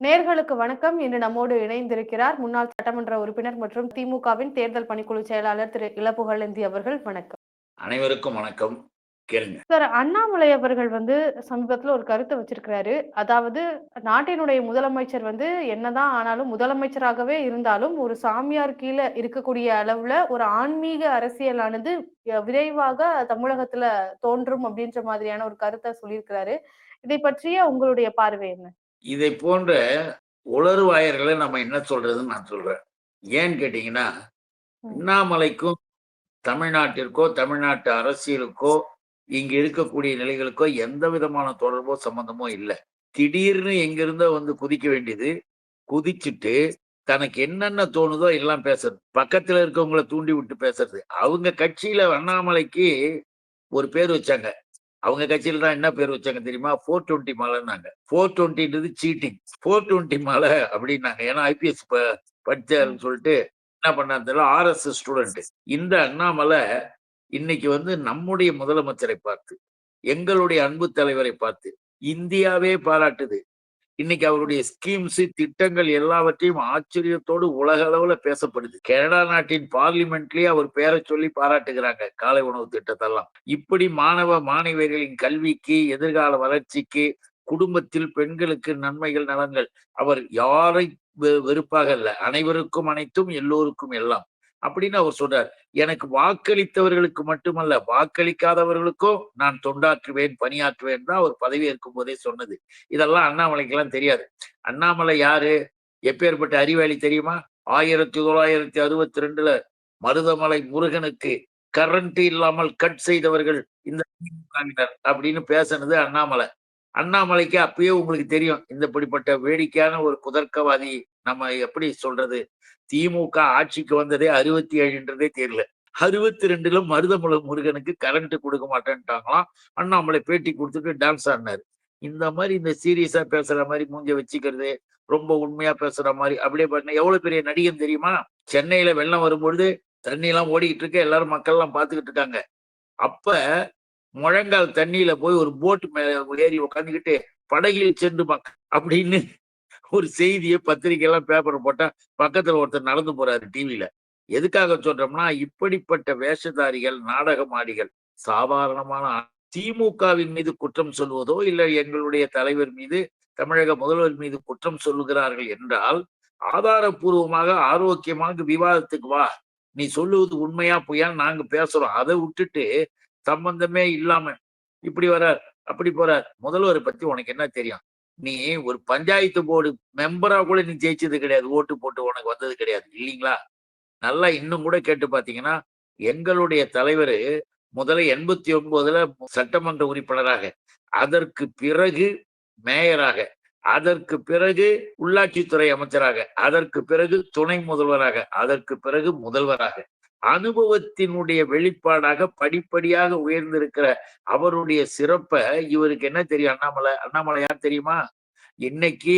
நேர்களுக்கு வணக்கம். இன்று நம்மோடு இணைந்திருக்கிறார் முன்னாள் சட்டமன்ற உறுப்பினர் மற்றும் திமுகவின் தேர்தல் பணிக்குழு செயலாளர் திரு. இளப்புகழேந்தி அவர்கள். வணக்கம். அனைவருக்கும் வணக்கம். கேளுங்க. சார் அண்ணாமலை அவர்கள் வந்து சமீபத்துல ஒரு கருத்தை வச்சிருக்கிறாரு. அதாவது நாட்டினுடைய முதலமைச்சர் வந்து என்னதான் ஆனாலும் முதலமைச்சராகவே இருந்தாலும் ஒரு சாமியார் கீழே இருக்கக்கூடிய அளவுல ஒரு ஆன்மீக அரசியலானது விரைவாக தமிழகத்துல தோன்றும் அப்படின்ற மாதிரியான ஒரு கருத்தை சொல்லியிருக்கிறாரு. இதை பற்றிய உங்களுடைய பார்வை என்ன? இதை போன்ற உளறுவாயர்களை நம்ம என்ன சொல்றதுன்னு நான் சொல்றேன். ஏன்னு கேட்டீங்கன்னா. அண்ணாமலைக்கும் தமிழ்நாட்டிற்கோ தமிழ்நாட்டு அரசியலுக்கோ இங்க இருக்கக்கூடிய நிலைகளுக்கோ எந்த விதமான தொடர்போ சம்பந்தமோ இல்லை. திடீர்னு எங்கிருந்தோ வந்து குதிக்க வேண்டியது குதிச்சுட்டு தனக்கு என்னென்ன தோணுதோ எல்லாம் பேசுறது. பக்கத்துல இருக்கவங்கள தூண்டி விட்டு பேசுறது. அவங்க கட்சியில அண்ணாமலைக்கு ஒரு பேர் வச்சாங்க. அவங்க கட்சியில தான் என்ன பேர் வச்சாங்க தெரியுமா? ஃபோர் டுவெண்ட்டி மலைன்னாங்க. ஃபோர் டுவெண்ட்டின்றது சீட்டிங் ஃபோர் டுவெண்ட்டி மலை அப்படின்னாங்க. ஏன்னா ஐபிஎஸ் படிச்சாருன்னு சொல்லிட்டு என்ன பண்ணாரு தெரியல? ஆர்எஸ்எஸ் ஸ்டூடெண்ட் இந்த அண்ணாமலை இன்னைக்கு வந்து நம்முடைய முதலமைச்சரை பார்த்து எங்களுடைய அன்பு தலைவரை பார்த்து இந்தியாவே பாராட்டுது. இன்னைக்கு அவருடைய ஸ்கீம்ஸ் திட்டங்கள் எல்லாவற்றையும் ஆச்சரியத்தோடு உலக அளவுல பேசப்படுது. கனடா நாட்டின் பார்லிமெண்ட்லயே அவர் பேரை சொல்லி பாராட்டுகிறாங்க காலை உணவு திட்டத்தெல்லாம். இப்படி மாணவ மாணவியர்களின் கல்விக்கு எதிர்கால வளர்ச்சிக்கு குடும்பத்தில் பெண்களுக்கு நன்மைகள் நலன்கள் அவர் யாரை வெ- வெறுப்பாக அல்ல அனைவருக்கும் அனைத்தும் எல்லோருக்கும் எல்லாம். அப்படின்னு அவர் சொல்றார். எனக்கு வாக்களித்தவர்களுக்கு மட்டுமல்ல வாக்களிக்காதவர்களுக்கும் நான் தொண்டாற்றுவேன் பணியாற்றுவேன் தான் அவர் பதவி இருக்கும் போதே சொன்னது. இதெல்லாம் அண்ணாமலைக்கெல்லாம் தெரியாது. அண்ணாமலை யாரு? எப்பேற்பட்ட அறிவாளி தெரியுமா? ஆயிரத்தி தொள்ளாயிரத்தி அறுபத்தி ரெண்டுல மருதமலை முருகனுக்கு கரண்ட் இல்லாமல் கட் செய்தவர்கள் இந்த அப்படின்னு பேசுனது அண்ணாமலை. அண்ணாமலைக்கு அப்பயே உங்களுக்கு தெரியும் இந்த இப்படிப்பட்ட வேடிக்கையான ஒரு குதர்க்கவாதி நம்ம எப்படி சொல்றது? திமுக ஆட்சிக்கு வந்ததே அறுபத்தி ஏழுன்றதே தெரியல. அறுபத்தி ரெண்டுல மருதமலை முருகனுக்கு கரண்ட் கொடுக்க மாட்டேன்ட்டாங்களாம். அண்ணாமலை பேட்டி கொடுத்துட்டு டான்ஸ் ஆடினாரு. இந்த மாதிரி இந்த சீரியஸா பேசுற மாதிரி மூஞ்ச வச்சுக்கிறது ரொம்ப உண்மையா பேசுற மாதிரி அப்படியே பாருங்க. எவ்வளவு பெரிய நடிகன் தெரியுமா? சென்னையில வெள்ளம் வரும்பொழுது தண்ணி எல்லாம் ஓடிக்கிட்டு இருக்க. எல்லாரும் மக்கள் எல்லாம் பாத்துக்கிட்டு இருக்காங்க. அப்ப முழங்கால் தண்ணியில போய் ஒரு போட் மேல ஏறி உட்காந்துக்கிட்டு படகில் சென்று மக் அப்படின்னு ஒரு செய்தியை பத்திரிக்கை எல்லாம் பேப்பர் போட்டா பக்கத்துல ஒருத்தர் நடந்து போறாரு டிவியில எதுக்காக சொல்றோம்னா இப்படிப்பட்ட வேஷதாரிகள் நாடகமாடிகள் சாதாரணமான திமுகவின் மீது குற்றம் சொல்வதோ இல்லை எங்களுடைய தலைவர் மீது தமிழக முதல்வர் மீது குற்றம் சொல்லுகிறார்கள் என்றால் ஆதாரபூர்வமாக ஆரோக்கியமாக விவாதத்துக்கு வா. நீ சொல்லுவது உண்மையா பொய்யான்னு நாங்க பேசுறோம். அதை விட்டுட்டு சம்பந்தமே இல்லாம இப்படி வரார் அப்படி போறார். முதல்வரை பத்தி உனக்கு என்ன தெரியும்? நீ ஒரு பஞ்சாயத்து போர்டு மெம்பரா கூட நீ ஜெயிச்சது கிடையாது. ஓட்டு போட்டு உனக்கு வந்தது கிடையாது. இல்லைங்களா? நல்லா இன்னும் கூட கேட்டு பாத்தீங்கன்னா எங்களுடைய தலைவர் முதல்ல எண்பத்தி ஒன்பதுல சட்டமன்ற உறுப்பினராக அதற்கு பிறகு மேயராக அதற்கு பிறகு உள்ளாட்சித்துறை அமைச்சராக அதற்கு பிறகு துணை முதல்வராக அதற்கு பிறகு முதல்வராக அனுபவத்தினுடைய வெளிப்பாடாக படிப்படியாக உயர்ந்திருக்கிற அவருடைய சிறப்பை இவருக்கு என்ன தெரியும்? அண்ணாமலை அண்ணாமலை யார் தெரியுமா? இன்னைக்கு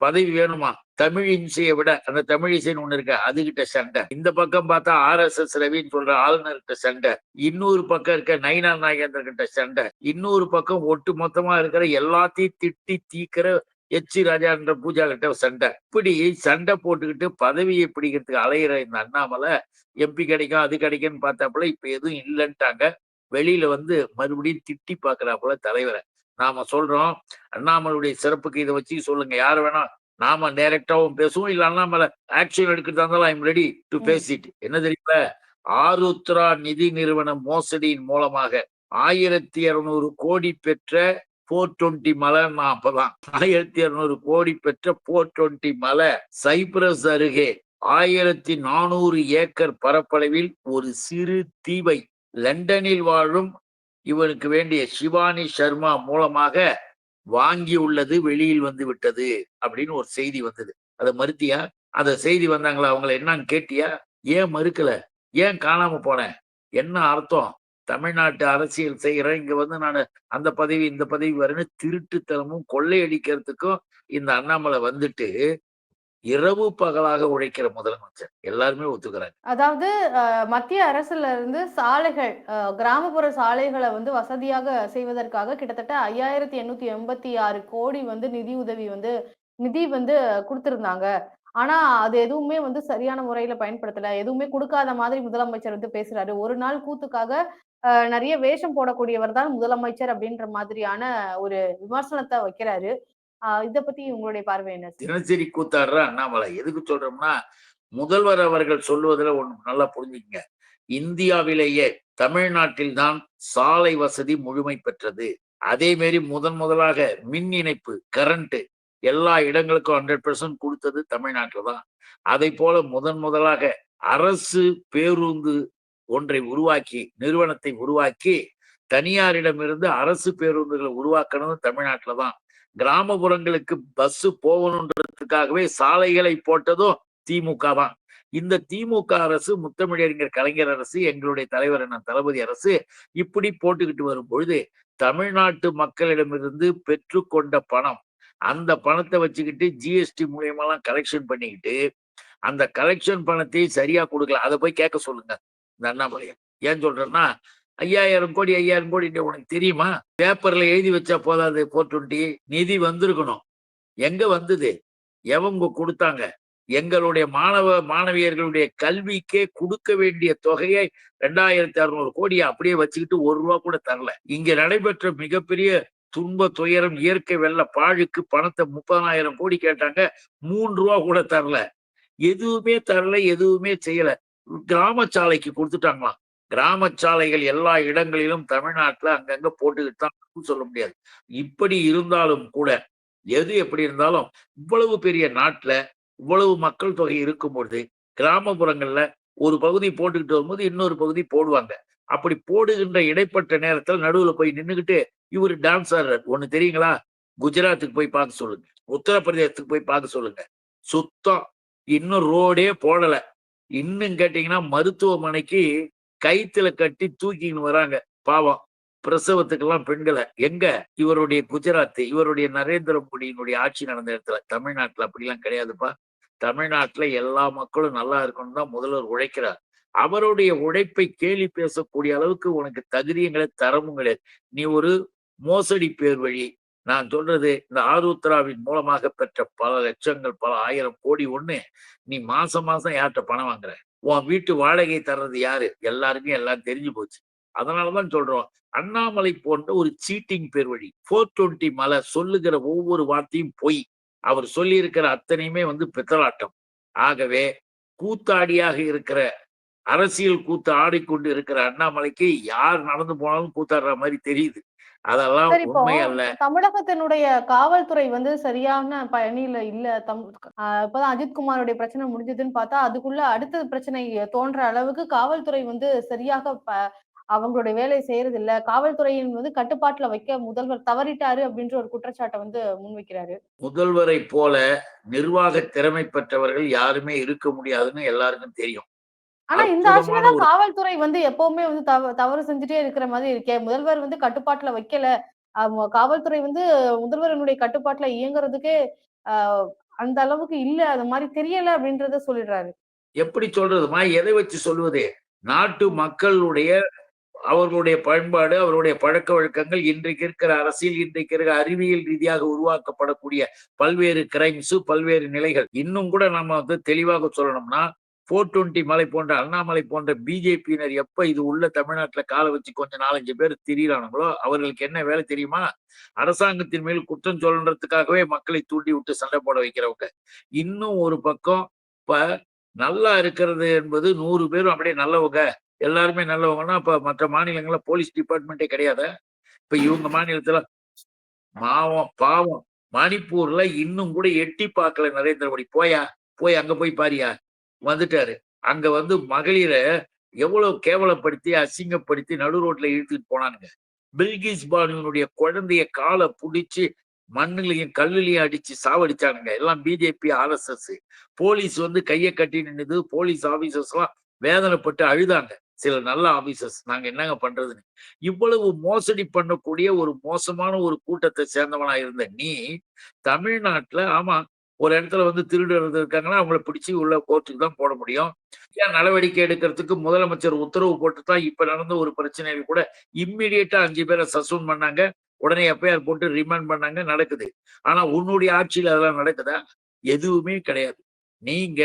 பதவி வேணுமா? தமிழ் இசையை விட அந்த தமிழ் இசைன்னு ஒண்ணு இருக்க அதுகிட்ட சண்டை. இந்த பக்கம் பார்த்தா ஆர் எஸ் எஸ் ரவின்னு சொல்ற ஆளுநர்கிட்ட சண்டை. இன்னொரு பக்கம் இருக்க நயினா நாகேந்திர கிட்ட சண்டை. இன்னொரு பக்கம் ஒட்டு மொத்தமா இருக்கிற எல்லாத்தையும் திட்டி தீக்கிற எச்சி ராஜான்ற பூஜா கிட்ட சண்டை. இப்படி சண்டை போட்டுக்கிட்டு பதவியை பிடிக்கிறதுக்கு அலையிற இந்த அண்ணாமலை எம்பி கிடைக்கும் அது கிடைக்கும்னு பார்த்தாப்புல இப்ப எதுவும் இல்லைன்ட்டாங்க. வெளியில வந்து மறுபடியும் திட்டி பாக்குறாப்புல தலைவரை. நாம சொல்றோம் அண்ணாமலையுடைய சிறப்புக்கு இதை வச்சு சொல்லுங்க. யார் வேணா நாம டைரக்டாவும் பேசுவோம் இல்ல அண்ணாமலை ஆக்ஷன் எடுக்கிறதா இருந்தாலும் I'm ready to. Face it என்ன தெரியுமா? ஆருத்ரா நிதி நிறுவன மோசடியின் மூலமாக ஆயிரத்தி இருநூறு கோடி பெற்ற போர் டுவெண்ட்டி மலை நான் அப்பதான். ஆயிரத்தி இருநூறு கோடி பெற்ற போர் டுவெண்ட்டி மலை சைப்ரஸ் அருகே. ஆயிரத்தி நானூறு ஏக்கர் பரப்பளவில் ஒரு சிறு தீவை லண்டனில் வாழும் இவனுக்கு வேண்டிய சிவானி சர்மா மூலமாக வாங்கி உள்ளது வெளியில் வந்து விட்டது அப்படின்னு ஒரு செய்தி வந்தது. அதை மறுத்தியா? அந்த செய்தி வந்தாங்களா? அவங்கள என்னன்னு கேட்டியா? ஏன் மறுக்கல? ஏன் காணாம போனேன் என்ன அர்த்தம்? தமிழ்நாட்டு அரசியல் செய்யறேன் இங்க வந்து நான் அந்த பதவி இந்த பதவி வரேன்னு திருட்டுத்தனமும் கொள்ளையடிக்கிறதுக்கும் இந்த அண்ணாமலை வந்துட்டு இரவு பகலாக உழைக்கிற முதலமைச்சர் எல்லாருமே ஒத்துக்கிறாங்க அதாவது மத்திய அரசுல இருந்து சாலைகள் கிராமப்புற சாலைகளை வந்து வசதியாக செய்வதற்காக கிட்டத்தட்ட ஐயாயிரத்தி எண்ணூத்தி எண்பத்தி ஆறு கோடி வந்து நிதி உதவி வந்து நிதி வந்து குடுத்திருந்தாங்க. ஆனா, அது எதுவுமே வந்து சரியான முறையில பயன்படுத்தல. எதுவுமே கொடுக்காத மாதிரி முதலமைச்சர் வந்து பேசுறாரு. ஒரு நாள் கூத்துக்காக நிறைய வேஷம் போடக்கூடியவர் தான் முதலமைச்சர் அப்படின்ற மாதிரியான ஒரு விமர்சனத்தை வைக்கிறாரு. இத பத்தி உங்களுடைய பார்வை என்ன தினசரி கூத்தாடுற அண்ணாமலை எதுக்கு சொல்றோம்னா முதல்வர் அவர்கள் சொல்லுவதுல ஒண்ணு நல்லா புரிஞ்சுக்கங்க. இந்தியாவிலேயே தமிழ்நாட்டில் தான் சாலை வசதி முழுமை பெற்றது. அதே மாரி முதன் முதலாக மின் இணைப்பு கரண்ட் எல்லா இடங்களுக்கும் ஹண்ட்ரட் பெர்சன்ட் கொடுத்தது தமிழ்நாட்டில் தான். அதை போல முதன் முதலாக அரசு பேருந்து ஒன்றை உருவாக்கி நிறுவனத்தை உருவாக்கி தனியாரிடமிருந்து அரசு பேருந்துகளை உருவாக்கணும் தமிழ்நாட்டில் தான். கிராமப்புறங்களுக்கு பஸ் போகணுன்றதுக்காகவே சாலைகளை போட்டதும் திமுக தான். இந்த திமுக அரசு முத்தமிழறிஞர் கலைஞர் அரசு எங்களுடைய தலைவர் என்ன தளபதி அரசு இப்படி போட்டுக்கிட்டு வரும் பொழுது தமிழ்நாட்டு மக்களிடமிருந்து பெற்றுக்கொண்ட பணம் அந்த பணத்தை வச்சுக்கிட்டு ஜிஎஸ்டி மூலியமெல்லாம் கலெக்ஷன் பண்ணிக்கிட்டு அந்த கலெக்ஷன் பணத்தை சரியா கொடுக்கல. அதை போய் கேட்க சொல்லுங்க. இந்த அண்ணாமலையை ஏன் சொல்றேன்னா ஐயாயிரம் கோடி ஐயாயிரம் கோடி உனக்கு தெரியுமா? பேப்பர்ல எழுதி வச்சா போதாது போர் டுவெண்ட்டி நிதி வந்திருக்கணும். எங்க வந்தது? எவங்க கொடுத்தாங்க? எங்களுடைய மாணவ மாணவியர்களுடைய கல்விக்கே கொடுக்க வேண்டிய தொகையை ரெண்டாயிரத்தி அறுநூறு கோடியை அப்படியே வச்சுக்கிட்டு ஒரு ரூபா கூட தரல. இங்க நடைபெற்ற மிகப்பெரிய துன்ப துயரம் இயற்கை வெள்ள பாழுக்கு பணத்தை முப்பதாயிரம் கோடி கேட்டாங்க மூன்று ரூபா கூட தரல. எதுவுமே தரல எதுவுமே செய்யல. கிராம சாலைக்கு கொடுத்துட்டாங்களாம் கிராம சாலைகள் எல்லா இடங்களிலும் தமிழ்நாட்டுல அங்கங்க போட்டுக்கிட்டு தான் சொல்ல முடியாது. இப்படி இருந்தாலும் கூட எது எப்படி இருந்தாலும் இவ்வளவு பெரிய நாட்டுல இவ்வளவு மக்கள் தொகை இருக்கும் பொழுது கிராமப்புறங்கள்ல ஒரு பகுதி போட்டுக்கிட்டு வரும்போது இன்னொரு பகுதி போடுவாங்க. அப்படி போடுகின்ற இடைப்பட்ட நேரத்துல நடுவுல போய் நின்றுக்கிட்டு இவர் டான்ஸ் ஆடுறார். ஒண்ணு தெரியுங்களா? குஜராத்துக்கு போய் பார்க்க சொல்லுங்க. உத்தரப்பிரதேசத்துக்கு போய் பார்க்க சொல்லுங்க. சுத்தம் இன்னும் ரோடே போடல. இன்னும் கேட்டீங்கன்னா மருத்துவமனைக்கு கைத்துல கட்டி தூக்கின்னு வராங்க. பாவம். பிரசவத்துக்கெல்லாம் பெண்களை. எங்க? இவருடைய குஜராத் இவருடைய நரேந்திர மோடியினுடைய ஆட்சி நடந்த இடத்துல. தமிழ்நாட்டுல அப்படிலாம் கிடையாதுப்பா. தமிழ்நாட்டுல எல்லா மக்களும் நல்லா இருக்கணும் தான் முதல்வர் உழைக்கிறார். அவருடைய உழைப்பை கேலி பேசக்கூடிய அளவுக்கு உனக்கு தகுதியும் கிடையாது தரமும் கிடையாது. நீ ஒரு மோசடி பேர் வழி நான் சொல்றது இந்த ஆருத்ராவின் மூலமாக பெற்ற பல லட்சங்கள் பல ஆயிரம் கோடி ஒண்ணு நீ மாசம் மாசம் யார்கிட்ட பணம் வாங்குற? உன் வீட்டு வாடகை தர்றது யாரு? எல்லாருக்கும் எல்லாம் தெரிஞ்சு போச்சு. அதனாலதான் சொல்றோம் அண்ணாமலை போன்ற ஒரு சீட்டிங் பேர் வழி டுவெண்ட்டி மலை சொல்லுகிற ஒவ்வொரு வார்த்தையும் பொய். அவர் சொல்லி இருக்கிற அத்தனையுமே வந்து பித்தலாட்டம். ஆகவே கூத்தாடியாக இருக்கிற அரசியல் கூத்து ஆடிக்கொண்டு இருக்கிற அண்ணாமலைக்கு யார் நடந்து போனாலும் கூத்தாடுற மாதிரி தெரியுது. அதெல்லாம் உண்மை அல்ல. தமிழகத்தினுடைய காவல்துறை வந்து சரியான பணியில இல்ல. தம் இப்பதான் அஜித்குமாரோடைய பிரச்சனை முடிஞ்சதுன்னு பார்த்தா அதுக்குள்ள அடுத்த பிரச்சனை தோன்ற அளவுக்கு காவல்துறை வந்து சரியாக அவங்களுடைய வேலையை செய்யறது இல்ல காவல்துறையின் வந்து கட்டுப்பாட்டுல வைக்க முதல்வர் தவறிட்டாரு அப்படின்ற ஒரு குற்றச்சாட்டை வந்து முன்வைக்கிறாரு. முதல்வரை போல நிர்வாக திறமை பெற்றவர்கள் யாருமே இருக்க முடியாதுன்னு எல்லாருக்கும் தெரியும். ஆனா இந்த ஆட்சியில காவல்துறை வந்து எப்பவுமே வந்து தவ தவறு செஞ்சுட்டே இருக்கிற மாதிரி இருக்கே. முதல்வர் வந்து கட்டுப்பாட்டுல வைக்கல. காவல்துறை வந்து முதல்வரினுடைய கட்டுப்பாட்டுல இயங்குறதுக்கே அந்த அளவுக்கு இல்ல. அது மாதிரி தெரியல அப்படின்றத சொல்லிடுறாரு. எப்படி சொல்றதுமா எதை வச்சு சொல்லுவது நாட்டு மக்களுடைய அவர்களுடைய பண்பாடு அவருடைய பழக்க வழக்கங்கள் இன்றைக்கு இருக்கிற அரசியல் இன்றைக்கு இருக்கிற அறிவியல் ரீதியாக உருவாக்கப்படக்கூடிய பல்வேறு கிரைம்ஸ் பல்வேறு நிலைகள். இன்னும் கூட நம்ம வந்து தெளிவாக சொல்லணும்னா ஃபோர் டுவெண்ட்டி மலை போன்ற அண்ணாமலை போன்ற பிஜேபியினர் எப்ப இது உள்ள தமிழ்நாட்டுல காலை வச்சு கொஞ்சம் நாலஞ்சு பேர் திரியிறானுங்களோ அவர்களுக்கு என்ன வேலை தெரியுமா? அரசாங்கத்தின் மேல் குற்றம் சொல்றதுக்காகவே மக்களை தூண்டி விட்டு சண்டை போட வைக்கிறவங்க. இன்னும் ஒரு பக்கம் இப்ப நல்லா இருக்கிறது என்பது நூறு பேரும் அப்படியே நல்லவங்க. எல்லாருமே நல்லவங்கன்னா இப்ப மற்ற மாநிலங்கள்ல போலீஸ் டிபார்ட்மெண்ட்டே கிடையாது. இப்ப இவங்க மாநிலத்துல மாவம் பாவம் மணிப்பூர்ல இன்னும் கூட எட்டி பார்க்கல நரேந்திர மோடி. போயா? போய் அங்க போய் பாரியா? வந்துட்டாரு. அங்க வந்து மகளிரை எவ்வளவு கேவலப்படுத்தி அசிங்கப்படுத்தி நடு ரோட்ல இழுத்துட்டு போனானுங்க. பில்கிஸ் பானுவினுடைய குழந்தைய காலை புடிச்சு மண்ணுலயும் கல்லுலையும் அடிச்சு சாவடிச்சானுங்க. எல்லாம் பிஜேபி ஆர்எஸ்எஸ் போலீஸ் வந்து கையை கட்டி நின்னுது. போலீஸ் ஆபீசர்ஸ் எல்லாம் வேதனைப்பட்டு அழுதாங்க. சில நல்ல ஆபீசர்ஸ். நாங்க என்னங்க பண்றதுன்னு. இவ்வளவு மோசடி பண்ணக்கூடிய ஒரு மோசமான ஒரு கூட்டத்தை சேர்ந்தவனா இருந்த நீ தமிழ்நாட்டுல ஆமா ஒரு இடத்துல வந்து திருடுறது இருக்காங்கன்னா அவங்கள பிடிச்சி உள்ள கோர்ட்டுக்கு தான் போட முடியும். ஏன் நடவடிக்கை எடுக்கிறதுக்கு முதலமைச்சர் உத்தரவு போட்டு தான் இப்ப நடந்த ஒரு பிரச்சனையில கூட இம்மிடியட்டா அஞ்சு பேரை சஸ்பெண்ட் பண்ணாங்க. உடனே எஃப்ஐஆர் போட்டு ரிமாண்ட் பண்ணாங்க நடக்குது. ஆனா உன்னுடைய ஆட்சியில் அதெல்லாம் நடக்குதா எதுவுமே கிடையாது. நீங்க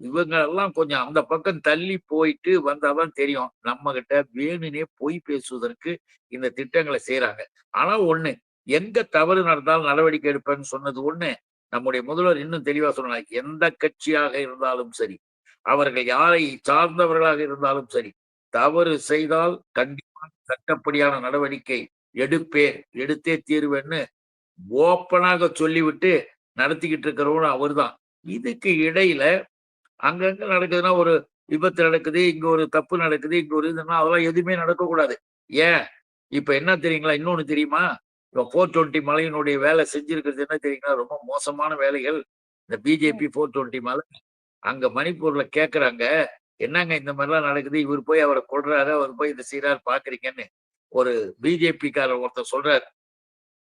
இவங்க எல்லாம் கொஞ்சம் அந்த பக்கம் தள்ளி போயிட்டு வந்தாதான் தெரியும். நம்ம கிட்ட வேணுனே பொய் பேசுவதற்கு இந்த திட்டங்களை செய்யறாங்க ஆனா ஒண்ணு எங்க தவறு நடந்தாலும் நடவடிக்கை எடுப்பேன்னு சொன்னது ஒண்ணு நம்முடைய முதல்வர் இன்னும் தெளிவா சொன்னாங்க எந்த கட்சியாக இருந்தாலும் சரி அவர்கள் யாரை சார்ந்தவர்களாக இருந்தாலும் சரி தவறு செய்தால் கண்டிப்பாக சட்டப்படியான நடவடிக்கை எடுப்பேன் எடுத்தே தீர்வேன்னு ஓப்பனாக சொல்லிவிட்டு நடத்திக்கிட்டு இருக்கிறவரும் அவர்தான். இதுக்கு இடையில அங்கங்க நடக்குதுன்னா ஒரு விபத்து நடக்குது இங்க ஒரு தப்பு நடக்குது இங்க ஒரு இதுன்னா அதெல்லாம் எதுவுமே நடக்கக்கூடாது. ஏன்? இப்ப என்ன தெரியுங்களா? இன்னொன்னு தெரியுமா? இப்ப ஃபோர் டுவெண்ட்டி மலையினுடைய வேலை செஞ்சிருக்கிறது என்ன தெரியுங்களா? ரொம்ப மோசமான வேலைகள். இந்த பிஜேபி ஃபோர் டுவெண்ட்டி மலை அங்க மணிப்பூர்ல கேக்குறாங்க என்னங்க இந்த மாதிரிலாம் நடக்குது? இவர் போய் அவரை கொள்றாரு அவர் போய் இதை செய்யறாரு பாக்குறீங்கன்னு. ஒரு பிஜேபிக்காரர் ஒருத்தர் சொல்றாரு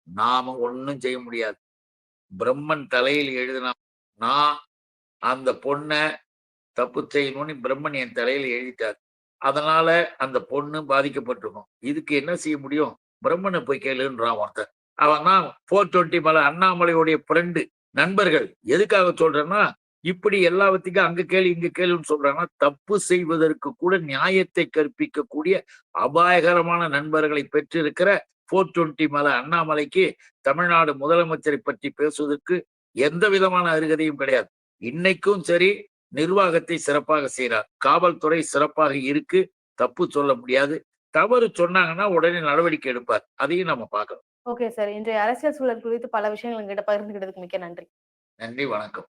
நாம ஒண்ணும் செய்ய முடியாது. பிரம்மன் தலையில் எழுதினா நான் அந்த பொண்ணை தப்பு செய்யணும்னு பிரம்மன் என் தலையில எழுதிட்டார். அதனால அந்த பொண்ணு பாதிக்கப்பட்டிருக்கும். இதுக்கு என்ன செய்ய முடியும்? பிரம்மனை போய் கேளுன்றான் ஒருத்தன். அவன் தான் ஃபோர் டுவெண்ட்டி மலை அண்ணாமலையுடைய ஃப்ரெண்டு நண்பர்கள். எதுக்காக சொல்றேன்னா இப்படி எல்லாத்துக்கும் அங்க கேளு இங்க கேளுன்னு சொல்றாங்கன்னா தப்பு செய்வதற்கு கூட நியாயத்தை கற்பிக்கக்கூடிய அபாயகரமான நண்பர்களை பெற்றிருக்கிற ஃபோர் டுவெண்ட்டி மலை அண்ணாமலைக்கு தமிழ்நாடு முதலமைச்சரை பற்றி பேசுவதற்கு எந்த விதமான அருகதையும் கிடையாது. இன்னைக்கும் சரி நிர்வாகத்தை சிறப்பாக செய்கிறார் காவல்துறை சிறப்பாக இருக்கு தப்பு சொல்ல முடியாது. தவறு சொன்னாங்கன்னா உடனே நடவடிக்கை எடுப்பார். அதையும் நம்ம பார்க்கணும். Okay sir. இன்றைய அரசியல் சூழல் குறித்து பல விஷயங்கள் எங்கிட்ட பகிர்ந்துகிட்டதுக்கு மிக்க நன்றி. நன்றி வணக்கம்.